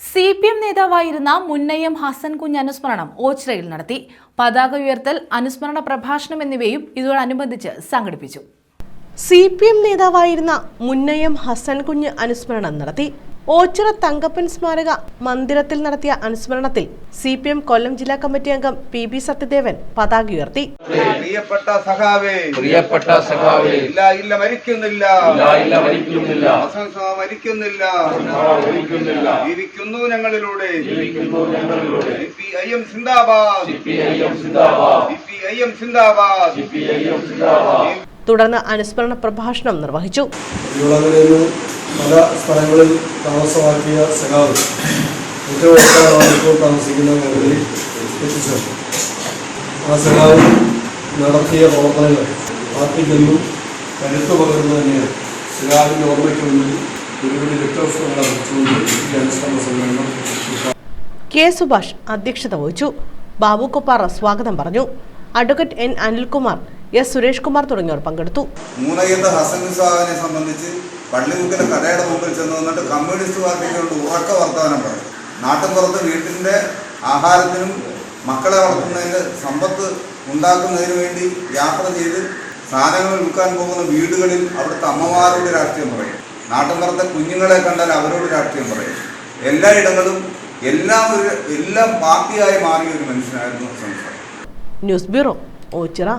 C P M നേതാവായിരുന്ന മുന്നയ്യം ഹസൻ കുഞ്ഞ് അനുസ്മരണം ഓച്ചിറയിൽ നടത്തി. പതാക ഉയർത്തൽ അനുസ്മരണ പ്രഭാഷണം എന്നിവയും ഇതോടനുബന്ധിച്ച് സംഘടിപ്പിച്ചു. സി പി എം നേതാവായിരുന്ന മുന്നയം ഹസൻ കുഞ്ഞ് അനുസ്മരണം നടത്തി. ഓച്ചിറ തങ്കപ്പൻ സ്മാരക മന്ദിരത്തിൽ നടത്തിയ അനുസ്മരണത്തിൽ സി പി എം കൊല്ലം ജില്ലാ കമ്മിറ്റി അംഗം പി ബി സത്യദേവൻ പതാക ഉയർത്തി. പ്രിയപ്പെട്ട സഖാവേ പ്രിയപ്പെട്ട സഖാവേ ഇല്ല ഇല്ല മരിക്കുന്നില്ല. ഇല്ല ഇല്ല മരിക്കുന്നില്ല. മരിക്കുന്നില്ല മരിക്കുന്നില്ല ജീവിക്കുന്നു ഞങ്ങളിലൂടെ. ജീവിക്കുന്നു ഞങ്ങളിലൂടെ. സിപിഐഎം സിന്ദാബാദ്. സിപിഐഎം സിന്ദാബാദ്. സിപിഐഎം സിന്ദാബാദ്. സിപിഐഎം സിന്ദാബാദ്. തുടർന്ന് അനുസ്മരണ പ്രഭാഷണം നിർവഹിച്ചു. പല സ്ഥലങ്ങളിൽ താമസമാക്കിയ സഖാവ് ഏറ്റവും ഒട്ടമാണ് ഇപ്പോൾ താമസിക്കുന്ന മേഖലയിൽ എത്തിച്ചേർന്നു ആ സഖാവ് നടത്തിയ പ്രവർത്തനങ്ങൾ പാർട്ടിക്കെന്നും കരുത്തു പകർന്നു തന്നെയാണ്. സഖാവിന്റെ ഓർമ്മയ്ക്ക് മുന്നിൽ ഒരുപിടി രക്തോത്സവങ്ങൾ അർപ്പിച്ചുകൊണ്ട് ഈ അനുസ്മരണ സമ്മേളനം കെ സുഭാഷ് അധ്യക്ഷത വഹിച്ചു. ബാബു കൊപ്പാറ സ്വാഗതം പറഞ്ഞു. Advocate N Anilkumar S Suresh Kumar തുടങ്ങിയവർ പങ്കെടുത്തു. മൂന്നയ്യത്ത് ഹസൻ സാഹിനെ സംബന്ധിച്ച് പള്ളിമുക്കിലെ കടയുടെ മുമ്പിൽ ചെന്ന് നിന്നിട്ട് കമ്മ്യൂണിസ്റ്റ് പാർട്ടിക്കൊണ്ട് ഉറക്ക വർത്തമാനം പറയും നാട്ടിൻപുറത്ത് വീട്ടിന്റെ ആഹാരത്തിനും മക്കളെ വളർത്തുന്നതിന് സമ്പത്ത് ഉണ്ടാക്കുന്നതിന് വേണ്ടി യാത്ര ചെയ്ത് സാധനങ്ങൾ വിൽക്കാൻ പോകുന്ന വീടുകളിൽ അവിടുത്തെ അമ്മമാരോട് രാഷ്ട്രീയം പറയും. നാട്ടിൻപുറത്തെ കുഞ്ഞുങ്ങളെ കണ്ടാൽ അവരോട് രാഷ്ട്രീയം പറയും. എല്ലായിടങ്ങളും എല്ലാം ഒരു എല്ലാം പാർട്ടിയായി മാറിയ ഒരു മനുഷ്യനായിരുന്നു സംസാരം ന്യൂസ് ബ്യൂറോ ഓച്ചിറ.